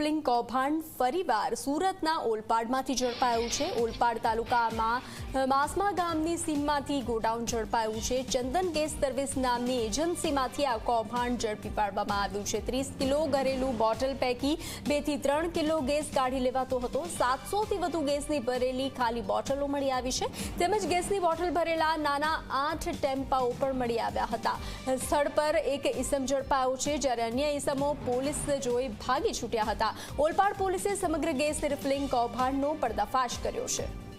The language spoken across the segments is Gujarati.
રિફિલિંગ કૌભાંડ ફરીવાર સુરતના ઓલપાડમાંથી ઝડપાયું છે. ઓલપાડ તાલુકામાં માસમા ગામની સીમમાંથી ગોડાઉન ઝડપાયું છે. ચંદન ગેસ સર્વિસ નામની એજન્સીમાંથી આ કૌભાંડ ઝડપી પાડવામાં આવ્યું છે. ત્રીસ કિલો ઘરેલું બોટલ પૈકી બેથી ત્રણ કિલો ગેસ કાઢી લેવાતો હતો. સાતસોથી વધુ ગેસની ભરેલી ખાલી બોટલો મળી આવી છે. તેમજ ગેસની બોટલ ભરેલા નાના આઠ ટેમ્પાઓ પણ મળી આવ્યા હતા. સ્થળ પર એક ઇસમ ઝડપાયો છે. જ્યારે અન્ય ઇસમો પોલીસ જોઈ ભાગી છૂટ્યા હતા. ઓલપાડ પોલીસે સમગ્ર ગેસ રિફિલિંગ કૌભાંડનો પર્દાફાશ કર્યો છે.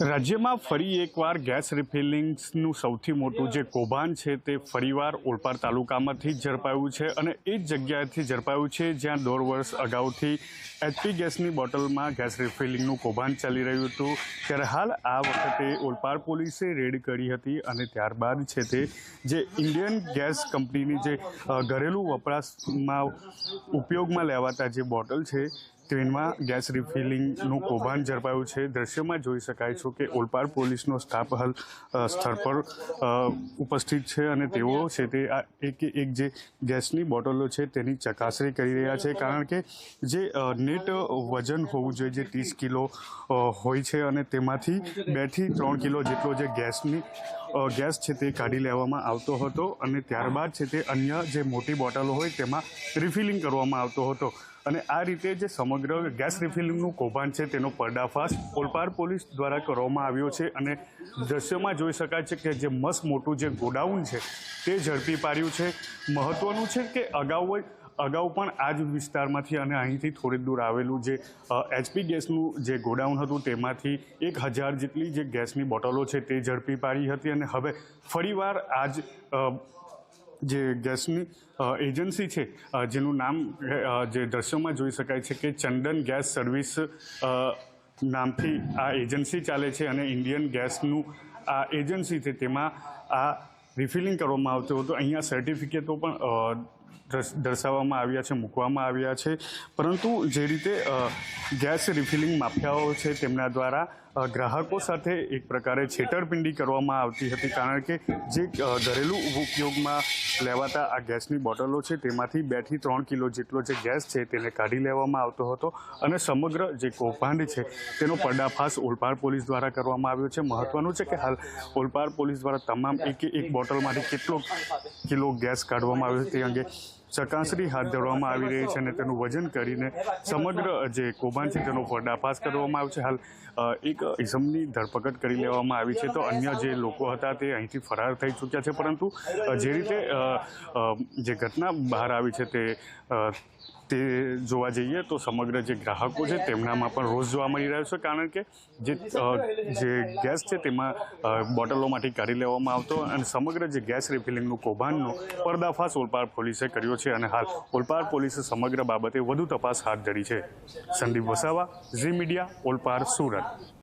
રાજ્યમાં ફરી એકવાર ગેસ રિફિલિંગ્સનું સૌથી મોટું જે કૌભાંડ છે તે ફરીવાર ઓલપાડ તાલુકામાંથી જ ઝડપાયું છે અને એ જ જગ્યાએથી ઝડપાયું છે જ્યાં દોઢ વર્ષ અગાઉથી એચપી ગેસની બોટલમાં ગેસ રિફિલિંગનું કૌભાંડ ચાલી રહ્યું હતું. ત્યારે હાલ આ વખતે ઓલપાડ પોલીસે રેડ કરી હતી અને ત્યારબાદ છે તે જે ઇન્ડિયન ગેસ કંપનીની જે ઘરેલું વપરાશમાં ઉપયોગમાં લેવાતા જે બોટલ છે ટ્રેનમાં ગેસ રિફિલિંગનું કૌભાંડ ઝડપાયું છે. દ્રશ્યમાં જોઈ શકાય છે કે ઓલપાડ પોલીસનો સ્ટાફ હાલ સ્થળ પર ઉપસ્થિત છે અને તેઓ છે તે આ એક એક જે ગેસની બોટલો છે તેની ચકાસણી કરી રહ્યા છે. કારણ કે જે નેટ વજન હોવું જોઈએ, જે ત્રીસ કિલો હોય છે અને તેમાંથી બેથી ત્રણ કિલો જેટલો જે ગેસની ગેસ છે તે કાઢી લેવામાં આવતો હતો અને ત્યારબાદ છે તે અન્ય જે મોટી બોટલો હોય તેમાં રિફિલિંગ કરવામાં આવતો હતો. અને આ રીતે જે સમગ્ર ગેસ રિફિલિંગનું કૌભાંડ છે તેનો પર્દાફાશ ઓલપાડ પોલીસ દ્વારા કરવામાં આવ્યો છે અને દ્રશ્યમાં જોઈ શકાય છે કે જે મસ્ત મોટું જે ગોડાઉન છે તે ઝડપી પાડ્યું છે. મહત્વનું છે કે અગાઉ અગાઉ પણ આ જ વિસ્તારમાંથી અને અહીંથી થોડી દૂર આવેલું જે એચપી ગેસનું જે ગોડાઉન હતું તેમાંથી એક હજાર જેટલી જે ગેસની બોટલો છે તે ઝડપી પાડી હતી અને હવે ફરીવાર આ જ જે ગેસની એજન્સી છે જેનું નામ જે દ્રશ્યોમાં જોઈ શકાય છે કે ચંદન ગેસ સર્વિસ નામથી આ એજન્સી ચાલે છે અને ઇન્ડિયન ગેસનું આ એજન્સી છે, તેમાં આ રિફિલિંગ કરવામાં આવતું હતું. અહીંયા સર્ટિફિકેટો પણ દર્શાવવામાં આવ્યા છે, મૂકવામાં આવ્યા છે. પરંતુ જે રીતે ગેસ રિફિલિંગ માફિયાઓ છે તેમના દ્વારા ગ્રાહકો સાથે એક પ્રકારે છેતરપિંડી કરવામાં આવતી હતી. કારણ કે જે ઘરેલું ઉપયોગમાં લેવાતા આ ગેસની બોટલો છે તેમાંથી બેથી ત્રણ કિલો જેટલો જે ગેસ છે તેને કાઢી લેવામાં આવતો હતો અને સમગ્ર જે કૌભાંડ છે તેનો પર્દાફાશ ઓલપાડ પોલીસ દ્વારા કરવામાં આવ્યો છે. મહત્વનું છે કે હાલ ઓલપાડ પોલીસ દ્વારા તમામ એક એક બોટલમાંથી કેટલો કિલો ગેસ કાઢવામાં આવ્યો છે તે અંગે ચકાસણી હાથ ધરવામાં આવી રહી છે અને તેનું વજન કરીને સમગ્ર, જે કૌભાંડ છે તેનો પર્દાફાશ કરવામાં આવ્યો છે. હાલ એક ઇસમની ધરપકડ કરી લેવામાં આવી છે તો અન્ય જે લોકો હતા તે અહીંથી ફરાર થઈ ચૂક્યા છે. પરંતુ જે રીતે જે ઘટના બહાર આવી છે તે તે જોવા જઈએ તો સમગ્ર જે ગ્રાહકો છે તેમનામાં પણ રોષ જોવા મળી રહ્યો છે. કારણ કે જે જે ગેસ છે તેમાં બોટલોમાંથી કાઢી લેવામાં આવતો અને સમગ્ર જે ગેસ રિફિલિંગનું કૌભાંડનો પર્દાફાશ ઓલપાડ પોલીસે કર્યો છે અને હાલ ઓલપાડ પોલીસે સમગ્ર બાબતે વધુ તપાસ હાથ ધરી છે. Sandeep Vasava, Zee media, Olpad Surat.